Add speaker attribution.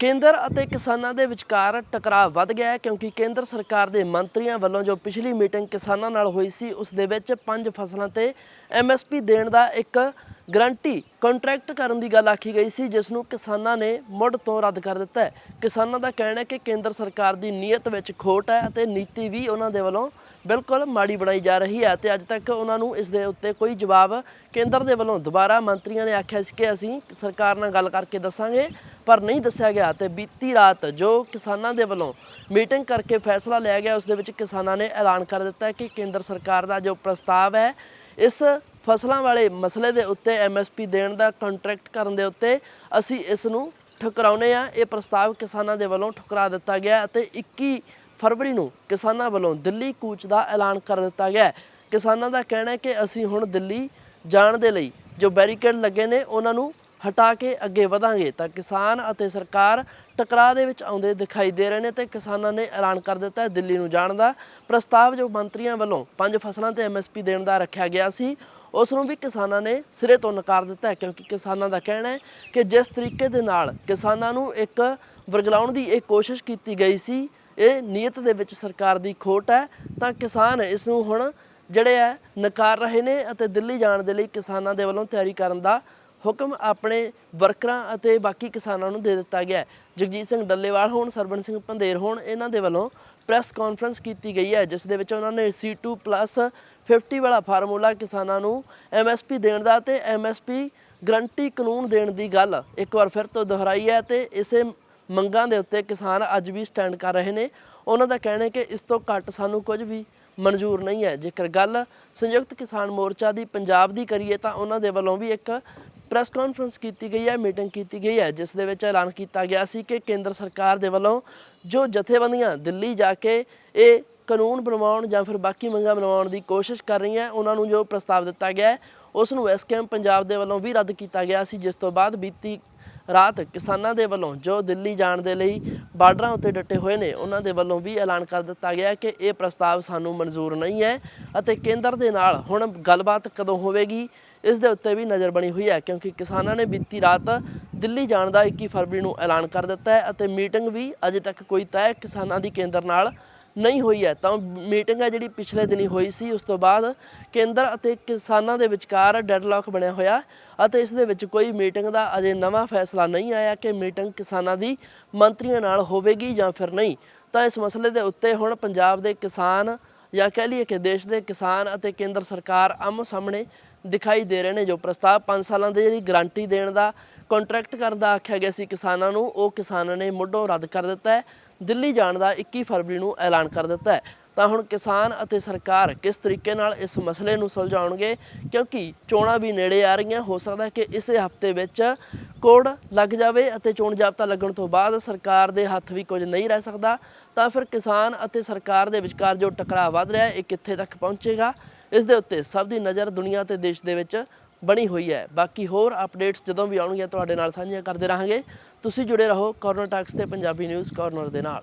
Speaker 1: ਕੇਂਦਰ ਅਤੇ ਕਿਸਾਨਾਂ ਦੇ ਵਿਚਕਾਰ ਟਕਰਾਅ ਵੱਧ ਗਿਆ ਹੈ ਕਿਉਂਕਿ ਕੇਂਦਰ ਸਰਕਾਰ ਦੇ ਮੰਤਰੀਆਂ ਵੱਲੋਂ ਜੋ ਪਿਛਲੀ ਮੀਟਿੰਗ ਕਿਸਾਨਾਂ ਨਾਲ ਹੋਈ ਸੀ, ਉਸ ਦੇ ਵਿੱਚ ਪੰਜ ਫਸਲਾਂ ਤੇ ਐਮਐਸਪੀ ਦੇਣ ਦਾ ਇੱਕ ਗਰੰਟੀ ਕੰਟਰੈਕਟ ਕਰਨ ਦੀ ਗੱਲ ਆਖੀ ਗਈ ਸੀ, ਜਿਸ ਨੂੰ ਕਿਸਾਨਾਂ ਨੇ ਮੁੱਢ ਤੋਂ ਰੱਦ ਕਰ ਦਿੱਤਾ ਹੈ। ਕਿਸਾਨਾਂ ਦਾ ਕਹਿਣਾ ਹੈ ਕਿ ਕੇਂਦਰ ਸਰਕਾਰ ਦੀ ਨੀਅਤ ਵਿੱਚ ਖੋਟ ਹੈ ਅਤੇ ਨੀਤੀ ਵੀ ਉਹਨਾਂ ਦੇ ਵੱਲੋਂ ਬਿਲਕੁਲ ਮਾੜੀ ਬਣਾਈ ਜਾ ਰਹੀ ਹੈ ਤੇ ਅੱਜ ਤੱਕ ਉਹਨਾਂ ਨੂੰ ਇਸ ਦੇ ਉੱਤੇ ਕੋਈ ਜਵਾਬ ਕੇਂਦਰ ਦੇ ਵੱਲੋਂ ਦੁਬਾਰਾ ਮੰਤਰੀਆਂ ਨੇ ਆਖਿਆ ਸੀ ਕਿ ਅਸੀਂ ਸਰਕਾਰ ਨਾਲ ਗੱਲ ਕਰਕੇ ਦੱਸਾਂਗੇ, ਪਰ ਨਹੀਂ ਦੱਸਿਆ ਗਿਆ ਤੇ ਬੀਤੀ ਰਾਤ ਜੋ ਕਿਸਾਨਾਂ ਦੇ ਵੱਲੋਂ ਮੀਟਿੰਗ ਕਰਕੇ ਫੈਸਲਾ ਲਿਆ ਗਿਆ, ਉਸ ਦੇ ਵਿੱਚ ਕਿਸਾਨਾਂ ਨੇ ਐਲਾਨ ਕਰ ਦਿੱਤਾ ਕਿ ਕੇਂਦਰ ਸਰਕਾਰ ਦਾ ਜੋ ਪ੍ਰਸਤਾਵ ਹੈ, ਇਸ ਫਸਲਾਂ ਵਾਲੇ ਮਸਲੇ ਦੇ ਉੱਤੇ ਐਮਐਸਪੀ ਦੇਣ ਦਾ ਕੰਟਰੈਕਟ ਕਰਨ ਦੇ ਉੱਤੇ ਅਸੀਂ ਇਸ ਨੂੰ ਠੁਕਰਾਉਨੇ ਆ ਇਹ ਪ੍ਰਸਤਾਵ ਕਿਸਾਨਾਂ ਦੇ ਵੱਲੋਂ ਠੁਕਰਾ ਦਿੱਤਾ ਗਿਆ ਅਤੇ 21 ਫਰਵਰੀ ਨੂੰ ਕਿਸਾਨਾਂ ਵੱਲੋਂ ਦਿੱਲੀ ਕੂਚ ਦਾ ਐਲਾਨ ਕਰ ਦਿੱਤਾ ਗਿਆ ਕਿਸਾਨਾਂ ਦਾ ਕਹਿਣਾ ਹੈ ਕਿ ਅਸੀਂ ਹੁਣ ਦਿੱਲੀ ਜਾਣ ਦੇ ਲਈ ਜੋ ਬੈਰੀਕੇਡ ਲੱਗੇ ਨੇ, ਉਹਨਾਂ ਨੂੰ ਹਟਾ ਕੇ ਅੱਗੇ ਵਧਾਂਗੇ। ਤਾਂ ਕਿਸਾਨ ਅਤੇ ਸਰਕਾਰ ਟਕਰਾਅ ਦੇ ਵਿੱਚ ਆਉਂਦੇ ਦਿਖਾਈ ਦੇ ਰਹੇ ਨੇ ਤੇ ਕਿਸਾਨਾਂ ਨੇ ਐਲਾਨ ਕਰ ਦਿੱਤਾ ਦਿੱਲੀ ਨੂੰ ਜਾਣ ਦਾ। ਪ੍ਰਸਤਾਵ ਜੋ ਮੰਤਰੀਆਂ ਵੱਲੋਂ ਪੰਜ ਫਸਲਾਂ ਤੇ ਐਮਐਸਪੀ ਦੇਣ ਦਾ ਰੱਖਿਆ ਗਿਆ ਸੀ। ਉਸ ਨੂੰ ਵੀ ਕਿਸਾਨਾਂ ਨੇ ਸਿਰੇ ਤੋਂ ਨਕਾਰ ਦਿੱਤਾ ਕਿਉਂਕਿ ਕਿਸਾਨਾਂ ਦਾ ਕਹਿਣਾ ਹੈ ਕਿ ਜਿਸ ਤਰੀਕੇ ਦੇ ਨਾਲ ਕਿਸਾਨਾਂ ਨੂੰ ਇੱਕ ਵਰਗਲਾਉਣ ਦੀ ਇਹ ਕੋਸ਼ਿਸ਼ ਕੀਤੀ ਗਈ ਸੀ ਇਹ ਨੀਅਤ ਦੇ ਵਿੱਚ ਸਰਕਾਰ ਦੀ ਖੋਟ ਹੈ, ਤਾਂ ਕਿਸਾਨ ਇਸ ਨੂੰ ਹੁਣ ਜਿਹੜੇ ਹੈ ਨਕਾਰ ਰਹੇ ਨੇ ਅਤੇ ਦਿੱਲੀ ਜਾਣ ਦੇ ਲਈ ਕਿਸਾਨਾਂ ਦੇ ਵੱਲੋਂ ਤਿਆਰੀ ਕਰਨ ਦਾ ਹੁਕਮ ਆਪਣੇ ਵਰਕਰਾਂ ਅਤੇ ਬਾਕੀ ਕਿਸਾਨਾਂ ਨੂੰ ਦੇ ਦਿੱਤਾ ਗਿਆ ਜਗਜੀਤ ਸਿੰਘ ਡੱਲੇਵਾਲ ਹੋਣ ਸਰਬਨ ਸਿੰਘ ਪੰਧੇਰ ਹੋਣ, ਇਹਨਾਂ ਦੇ ਵੱਲੋਂ ਪ੍ਰੈਸ ਕਾਨਫਰੰਸ ਕੀਤੀ ਗਈ ਹੈ, ਜਿਸ ਦੇ ਵਿੱਚ ਉਹਨਾਂ ਨੇ C2+ 50 ਵਾਲਾ ਫਾਰਮੂਲਾ ਕਿਸਾਨਾਂ ਨੂੰ ਐਮਐਸਪੀ ਦੇਣ ਦਾ ਤੇ ਐਮਐਸਪੀ ਗਰੰਟੀ ਕਾਨੂੰਨ ਦੇਣ ਦੀ ਗੱਲ ਇੱਕ ਵਾਰ ਫਿਰ ਤੋਂ ਦੁਹਰਾਈ ਹੈ ਤੇ ਇਸੇ ਮੰਗਾਂ ਦੇ ਉੱਤੇ ਕਿਸਾਨ ਅੱਜ ਵੀ ਸਟੈਂਡ ਕਰ ਰਹੇ ਨੇ। ਉਹਨਾਂ ਦਾ ਕਹਿਣਾ ਹੈ ਕਿ ਇਸ ਤੋਂ ਘੱਟ ਸਾਨੂੰ ਕੁਝ ਵੀ ਮਨਜ਼ੂਰ ਨਹੀਂ ਹੈ। ਜੇਕਰ ਗੱਲ ਸੰਯੁਕਤ ਕਿਸਾਨ ਮੋਰਚਾ ਦੀ ਪੰਜਾਬ ਦੀ ਕਰੀਏ ਤਾਂ ਉਹਨਾਂ ਦੇ ਵੱਲੋਂ ਵੀ ਇੱਕ ਪ੍ਰੈਸ ਕਾਨਫਰੰਸ ਕੀਤੀ ਗਈ ਹੈ, ਮੀਟਿੰਗ ਕੀਤੀ ਗਈ ਹੈ, ਜਿਸ ਦੇ ਵਿੱਚ ਐਲਾਨ ਕੀਤਾ ਗਿਆ ਸੀ ਕਿ ਕੇਂਦਰ ਸਰਕਾਰ ਦੇ ਵੱਲੋਂ ਜੋ ਜਥੇਬੰਦੀਆਂ ਦਿੱਲੀ ਜਾ ਕੇ ਇਹ ਕਾਨੂੰਨ ਬਣਵਾਉਣ ਜਾਂ ਫਿਰ ਬਾਕੀ ਮੰਗਾਂ ਬਣਵਾਉਣ ਦੀ ਕੋਸ਼ਿਸ਼ ਕਰ ਰਹੀਆਂ, ਉਹਨਾਂ ਨੂੰ ਜੋ ਪ੍ਰਸਤਾਵ ਦਿੱਤਾ ਗਿਆ ਉਸ ਨੂੰ ਐਸਕੇਐਮ ਪੰਜਾਬ ਦੇ ਵੱਲੋਂ ਵੀ ਰੱਦ ਕੀਤਾ ਗਿਆ ਸੀ, ਜਿਸ ਤੋਂ ਬਾਅਦ ਬੀਤੀ ਰਾਤ ਕਿਸਾਨਾਂ ਦੇ ਵੱਲੋਂ ਜੋ ਦਿੱਲੀ ਜਾਣ ਦੇ ਲਈ ਬਾਰਡਰਾਂ ਉੱਤੇ ਡਟੇ ਹੋਏ ਨੇ, ਉਹਨਾਂ ਦੇ ਵੱਲੋਂ ਵੀ ਐਲਾਨ ਕਰ ਦਿੱਤਾ ਗਿਆ ਕਿ ਇਹ ਪ੍ਰਸਤਾਵ ਸਾਨੂੰ ਮਨਜ਼ੂਰ ਨਹੀਂ ਹੈ ਅਤੇ ਕੇਂਦਰ ਦੇ ਨਾਲ ਹੁਣ ਗੱਲਬਾਤ ਕਦੋਂ ਹੋਵੇਗੀ, ਇਸ ਦੇ ਉੱਤੇ ਵੀ ਨਜ਼ਰ ਬਣੀ ਹੋਈ ਹੈ, ਕਿਉਂਕਿ ਕਿਸਾਨਾਂ ਨੇ ਬੀਤੀ ਰਾਤ ਦਿੱਲੀ ਜਾਣ ਦਾ 21 ਫਰਵਰੀ ਨੂੰ ਐਲਾਨ ਕਰ ਦਿੱਤਾ ਹੈ ਅਤੇ ਮੀਟਿੰਗ ਵੀ ਅਜੇ ਤੱਕ ਕੋਈ ਤੈਅ ਕਿਸਾਨਾਂ ਦੀ ਕੇਂਦਰ ਨਾਲ ਨਹੀਂ ਹੋਈ ਹੈ। ਤਾਂ ਮੀਟਿੰਗ ਹੈ ਜਿਹੜੀ ਪਿਛਲੇ ਦਿਨੀ ਹੋਈ ਸੀ, ਉਸ ਤੋਂ ਬਾਅਦ ਕੇਂਦਰ ਅਤੇ ਕਿਸਾਨਾਂ ਦੇ ਵਿਚਕਾਰ ਡੈਡਲੌਕ ਬਣਿਆ ਹੋਇਆ ਅਤੇ ਇਸ ਦੇ ਵਿੱਚ ਕੋਈ ਮੀਟਿੰਗ ਦਾ ਅਜੇ ਨਵਾਂ ਫੈਸਲਾ ਨਹੀਂ ਆਇਆ ਕਿ ਮੀਟਿੰਗ ਕਿਸਾਨਾਂ ਦੀ ਮੰਤਰੀਆਂ ਨਾਲ ਹੋਵੇਗੀ ਜਾਂ ਫਿਰ ਨਹੀਂ। ਤਾਂ ਇਸ ਮਸਲੇ ਦੇ ਉੱਤੇ ਹੁਣ ਪੰਜਾਬ ਦੇ ਕਿਸਾਨ ਜਾਂ ਕਹਿ ਲਈਏ ਕਿ ਦੇਸ਼ ਦੇ ਕਿਸਾਨ ਅਤੇ ਕੇਂਦਰ ਸਰਕਾਰ ਆਮੋ ਸਾਹਮਣੇ ਦਿਖਾਈ ਦੇ ਰਹੇ ਨੇ, ਜੋ ਪ੍ਰਸਤਾਵ 5 ਸਾਲਾਂ ਦੀ ਜਿਹੜੀ ਗਾਰੰਟੀ ਦੇਣ ਦਾ ਕੰਟਰੈਕਟ ਕਰਨ ਦਾ ਆਖਿਆ ਗਿਆ ਸੀ ਕਿਸਾਨਾਂ ਨੂੰ, ਉਹ ਕਿਸਾਨਾਂ ਨੇ ਮੁੱਢੋਂ ਰੱਦ ਕਰ ਦਿੱਤਾ ਹੈ। ਦਿੱਲੀ ਜਾਣ ਦਾ 21 ਫਰਵਰੀ ਨੂੰ ਐਲਾਨ ਕਰ ਦਿੱਤਾ ਹੈ। ਤਾਂ ਹੁਣ ਕਿਸਾਨ ਅਤੇ ਸਰਕਾਰ ਕਿਸ ਤਰੀਕੇ ਨਾਲ ਇਸ ਮਸਲੇ ਨੂੰ ਸੁਲਝਾਉਣਗੇ? ਕਿਉਂਕਿ ਚੋਣਾਂ ਵੀ ਨੇੜੇ ਆ ਰਹੀਆਂ। ਹੋ ਸਕਦਾ ਹੈ ਕਿ ਇਸੇ ਹਫ਼ਤੇ ਵਿੱਚ ਕੋਡ ਲੱਗ ਜਾਵੇ ਅਤੇ ਚੋਣ ਜਾਬਤਾ ਲੱਗਣ ਤੋਂ ਬਾਅਦ ਸਰਕਾਰ ਦੇ ਹੱਥ ਵੀ ਕੁਝ ਨਹੀਂ ਰਹਿ ਸਕਦਾ। ਤਾਂ ਫਿਰ ਕਿਸਾਨ ਅਤੇ ਸਰਕਾਰ ਦੇ ਵਿਚਕਾਰ ਜੋ ਟਕਰਾਅ ਵੱਧ ਰਿਹਾ ਹੈ, ਇਹ ਕਿੱਥੇ ਤੱਕ ਪਹੁੰਚੇਗਾ? ਇਸ ਦੇ ਉੱਤੇ ਸਭ ਦੀ ਨਜ਼ਰ ਦੁਨੀਆ ਤੇ ਦੇਸ਼ ਦੇ ਵਿੱਚ ਬਣੀ ਹੋਈ ਹੈ। ਬਾਕੀ ਹੋਰ ਅਪਡੇਟਸ ਜਦੋਂ ਵੀ ਆਉਣਗੀਆਂ ਤੁਹਾਡੇ ਨਾਲ ਸਾਂਝੀਆਂ ਕਰਦੇ ਰਹਾਂਗੇ। ਤੁਸੀਂ ਜੁੜੇ ਰਹੋ ਕਾਰਨਰ ਟਾਕਸ ਤੇ ਪੰਜਾਬੀ ਨਿਊਜ਼ ਕਾਰਨਰ ਦੇ ਨਾਲ।